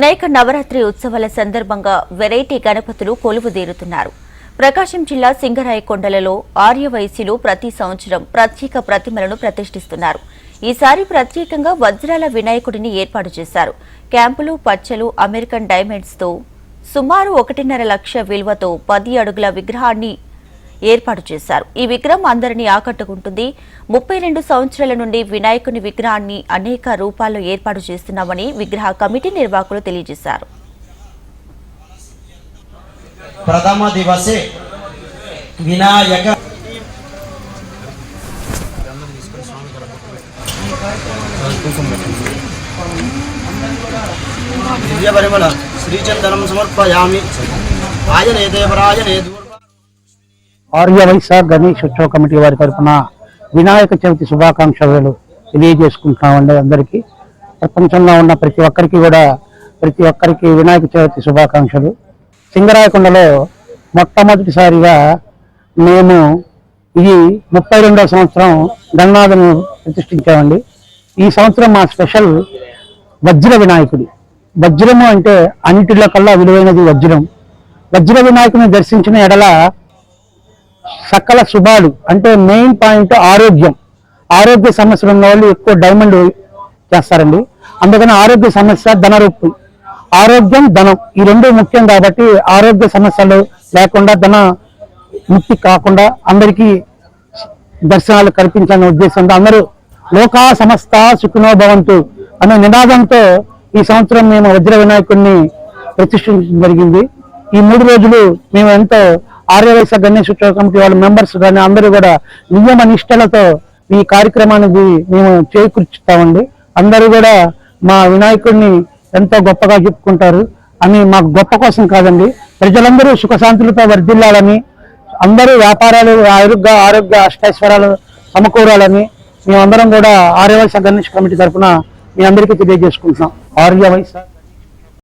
వినాయక నవరాత్రి ఉత్సవాల సందర్భంగా వెరైటీ గణపతులు కొలువుదీరుతున్నారు. ప్రకాశం జిల్లా సింగరాయకొండలలో ఆర్యవయసులు ప్రతి సంవత్సరం ప్రత్యేక ప్రతిమలను ప్రతిష్ఠిస్తున్నారు. ఈసారి ప్రత్యేకంగా వజ్రాల వినాయకుడిని ఏర్పాటు చేశారు. క్యాంపులు పచ్చలు అమెరికన్ డైమండ్స్తో సుమారు ఒకటిన్నర లక్ష విలువతో పది అడుగుల విగ్రహాన్ని ఏర్పాటు చేశారు. ఈ విగ్రహం అందరినీ ఆకట్టుకుంటుంది. ముప్పై రెండు సంవత్సరాల నుండి వినాయకుని విగ్రహాన్ని అనేక రూపాల్లో ఏర్పాటు చేస్తున్నామని విగ్రహ కమిటీ నిర్వాహకులు తెలియజేశారు. ప్రథమ దివసే వినాయక దివ్య పరిమళ శ్రీచందనం సమర్పయామి. ఆయనే దేవరాయనే ఆర్య గణేష్ ఉత్సవ కమిటీ వారి తరఫున వినాయక చవితి శుభాకాంక్షలు తెలియజేసుకుంటున్నామండి అందరికీ. ప్రపంచంలో ఉన్న ప్రతి ఒక్కరికి కూడా ప్రతి ఒక్కరికి వినాయక చవితి శుభాకాంక్షలు. సింగరాయకొండలో మొట్టమొదటిసారిగా మేము ఇది ముప్పై రెండవ సంవత్సరం గణనాథను ప్రతిష్ఠించామండి. ఈ సంవత్సరం మా స్పెషల్ వజ్ర వినాయకుడు. వజ్రము అంటే అన్నిటిలో కల్లా విలువైనది వజ్రం. వజ్ర వినాయకుని దర్శించిన ఎడల సకల శుభాలు అంటే మెయిన్ పాయింట్ ఆరోగ్యం. ఆరోగ్య సమస్యలు ఉన్న వాళ్ళు ఎక్కువ డైమండ్ చేస్తారండి. అందుకని ఆరోగ్య సమస్య ధనరూపు ఆరోగ్యం ధనం. ఈ రెండు ముఖ్యం కాబట్టి ఆరోగ్య సమస్యలు లేకుండా ధన ముక్తి కాకుండా అందరికీ దర్శనాలు కల్పించాలనే ఉద్దేశంతో అందరూ లోకా సమస్త సుఖినో భవంతు అనే నినాదంతో ఈ సంవత్సరం మేము వజ్ర వినాయకుడిని ప్రతిష్ఠించడం జరిగింది. ఈ మూడు రోజులు మేము ఎంతో ఆర్యవైశ్య గణేష్ ఉత్సవ కమిటీ వాళ్ళ మెంబర్స్ కానీ అందరూ కూడా నియమ నిష్టలతో ఈ కార్యక్రమానికి మేము చేకూర్చుతామండి. అందరూ కూడా మా వినాయకుడిని ఎంతో గొప్పగా చెప్పుకుంటారు అని మాకు గొప్ప కోసం కాదండి. ప్రజలందరూ సుఖశాంతులతో వర్ధిల్లాలని అందరూ వ్యాపారాలు ఆరోగ్య ఆరోగ్య అష్టైశ్వరాలు సమకూరాలని మేమందరం కూడా ఆర్యవైశ్య గణేష్ కమిటీ తరఫున మీ అందరికీ తెలియజేసుకుంటున్నాం. ఆర్యవైశ్య